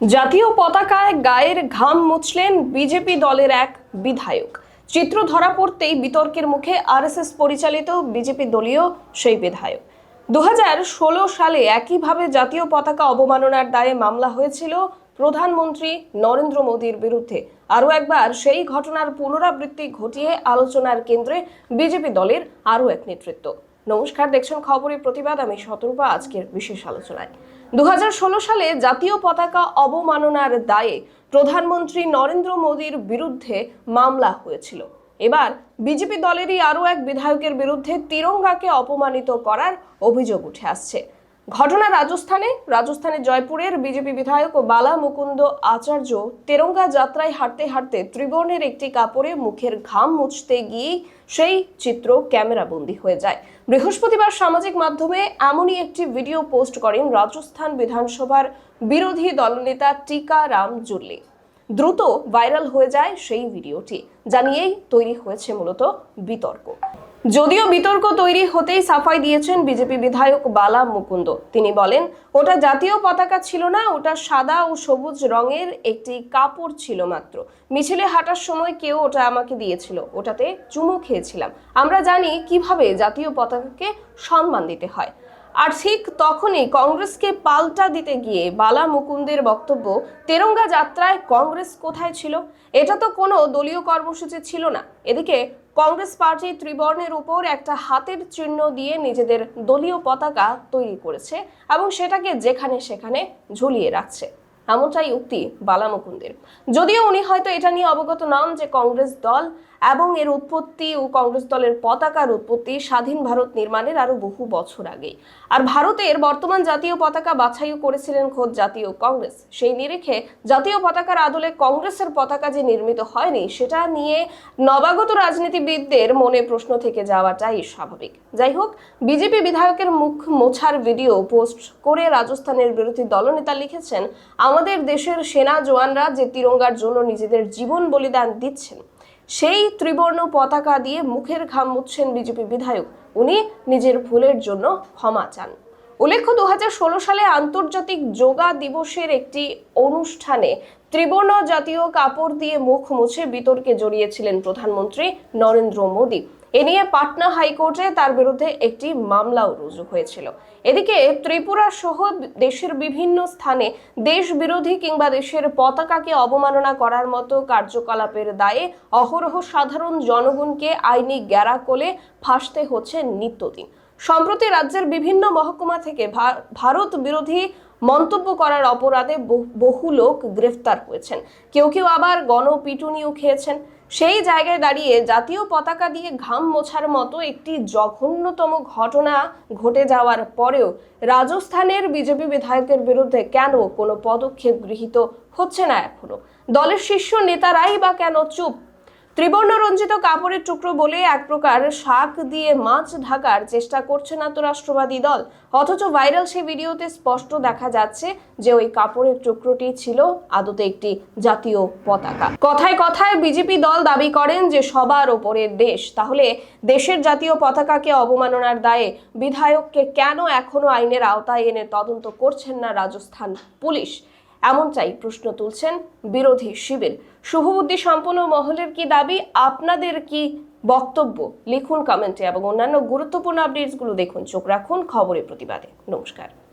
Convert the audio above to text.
জাতীয় পতাকায় গায়ের ঘাম মুছলেন বিজেপি দলের এক বিধায়ক। চিত্র ধরা পড়তেই বিতর্কের মুখে আরএসএস পরিচালিত বিজেপি দলীয় সেই বিধায়ক। দু হাজার ষোলো সালে একইভাবে জাতীয় পতাকা অবমাননার দায়ে মামলা হয়েছিল প্রধানমন্ত্রী নরেন্দ্র মোদীর বিরুদ্ধে। আরও একবার সেই ঘটনার পুনরাবৃত্তি ঘটিয়ে আলোচনার কেন্দ্রে বিজেপি দলের আরও এক নেতৃত্ব। নমস্কার, দেখছেন খবরের প্রতিবাদ। আমি সতর্ক আজকের বিশেষ আলোচনায়। দু হাজার ষোলো সালে জাতীয় পতাকা অবমাননার দায়ে প্রধানমন্ত্রী নরেন্দ্র মোদীর বিরুদ্ধে মামলা হয়েছিল। এবার বিজেপি দলেরই আরও এক বিধায়কের বিরুদ্ধে তিরঙ্গাকে অপমানিত করার অভিযোগ উঠে আসছে। ঘটনা রাজস্থানে রাজস্থানে জয়পুরের বিজেপি বিধায়ক বালা মুকুন্দ আচার্য তেরঙ্গা যাত্রায় হাঁটতে হাঁটতে ত্রিবর্ণের একটি কাপড়ে মুখের ঘাম মুছতে গিয়েই সেই চিত্র ক্যামেরাবন্দি হয়ে যায়। বৃহস্পতিবার সামাজিক মাধ্যমে এমনই একটি ভিডিও পোস্ট করেন রাজস্থান বিধানসভার বিরোধী দলনেতা টিকা রাম জুল্লি দ্রুত ভাইরাল হয়ে যায় সেই ভিডিওটি। জানিয়েই তৈরি হয়েছে মূলত বিতর্ক। যদিও বিতর্ক তৈরি হতেই সাফাই দিয়েছেন বিজেপি বিধায়ক বালা মুকুন্দ। তিনি বলেন, ওটা জাতীয় পতাকা ছিল না, ওটা সাদা ও সবুজ রঙের একটি কাপড় ছিল মাত্র। মিছিলে হাঁটার সময় কেউ ওটা আমাকে দিয়েছিল, ওটাতে চুমু খেয়েছিলাম। আমরা জানি কীভাবে জাতীয় পতাকাকে সম্মান দিতে হয়। আর ঠিক তখনই কংগ্রেসকে পাল্টা দিতে গিয়ে বালা মুকুন্দের বক্তব্য, তেরঙ্গা যাত্রায় কংগ্রেস কোথায় ছিল? এটা তো কোনো দলীয় কর্মসূচি ছিল না। এদিকে কংগ্রেস পার্টি ত্রিবর্ণের উপর একটা হাতের চিহ্ন দিয়ে নিজেদের দলীয় পতাকা তৈরি করেছে এবং সেটাকে যেখানে সেখানে ঝুলিয়ে রাখছে। এমনটাই উক্তি বালামুকুন্দের। যদিও উনি হয়তো এটা নিয়ে অবগত নন যে কংগ্রেস দল এবং এর উৎপত্তি ও কংগ্রেস দলের পতাকার উৎপত্তি স্বাধীন ভারত নির্মাণের আরও বহু বছর আগে আর ভারতের বর্তমান জাতীয় পতাকা বাছাইও করেছিলেন খোদ জাতীয় কংগ্রেস। সেই নিরিখে জাতীয় পতাকার আদলে কংগ্রেসের পতাকা যে নির্মিত হয়নি, সেটা নিয়ে নবাগত রাজনীতিবিদদের মনে প্রশ্ন থেকে যাওয়াটাই স্বাভাবিক। যাই হোক, বিজেপি বিধায়কের মুখ মোছার ভিডিও পোস্ট করে রাজস্থানের বিরোধী দলনেতা লিখেছেন, আমাদের দেশের সেনা জওয়ানরা যে তিরঙ্গার জন্য নিজেদের জীবন বলিদান দিচ্ছেন সেই ত্রিবর্ণ পতাকা দিয়ে মুখের ঘাম মুছছেন বিজেপি বিধায়ক। উনি নিজের ভুলের জন্য ক্ষমা চান। উল্লেখ্য দু হাজার ষোলো সালে আন্তর্জাতিক যোগা দিবসের একটি অনুষ্ঠানে ত্রিবর্ণ জাতীয় কাপড় দিয়ে মুখ মুছে বিতর্কে জড়িয়েছিলেন প্রধানমন্ত্রী নরেন্দ্র মোদী। এ নিয়ে পাটনা হাইকোর্টে তার বিরুদ্ধে একটি মামলাও রুজু হয়েছিল। এদিকে ত্রিপুরা সহ দেশের বিভিন্ন স্থানে দেশ বিরোধী কিংবা দেশের পতাকাকে অবমাননা করার মতো কার্যকলাপের দায়ে অহরহ সাধারণ জনগণকে আইনি গ্যারাকলে ফাঁসতে হচ্ছে নিত্যদিন। সম্প্রতি রাজ্যের বিভিন্ন মহকুমা থেকে ভারত বিরোধী মন্তব্য করার অপরাধে বহু লোক গ্রেফতার হয়েছেন। কেউ কেউ আবার গণপিটুনিও খেয়েছেন। সেই জায়গায় দাঁড়িয়ে জাতীয় পতাকা দিয়ে ঘাম মোছার মতো একটি জঘন্যতম ঘটনা ঘটে যাওয়ার পরেও রাজস্থানের বিজেপি বিধায়কের বিরুদ্ধে কেন কোনো পদক্ষেপ গৃহীত হচ্ছে না এখনও? দলের শীর্ষ নেতারাই বা কেন চুপ? ত্রিবর্ণ রঞ্জিত কাপড়ের টুকরো বলে এক প্রকার শাক দিয়ে মাছ ঢাকার চেষ্টা করছে না তো রাষ্ট্রবাদী দল। অথচ ভাইরাল সেই ভিডিওতে স্পষ্ট দেখা যাচ্ছে যে ওই কাপড়ের টুকরোটি ছিল আদতে একটি জাতীয় পতাকা। কথায় কথায় বিজেপি দল দাবি করেন যে সবার ওপরে দেশ। তাহলে দেশের জাতীয় পতাকাকে অবমাননার দায়ে বিধায়ককে কেন এখনও আইনের আওতায় এনে তদন্ত করছেন না রাজস্থান পুলিশ? এমনটাই প্রশ্ন তুলছেন বিরোধী শিবির। শুভবুদ্ধি সম্পন্ন মহলের কি দাবি? আপনাদের কি বক্তব্য? লিখুন কমেন্টে এবং অন্যান্য গুরুত্বপূর্ণ আপডেটসগুলো দেখুন। চোখ রাখুন খবরের প্রতিবাদে। নমস্কার।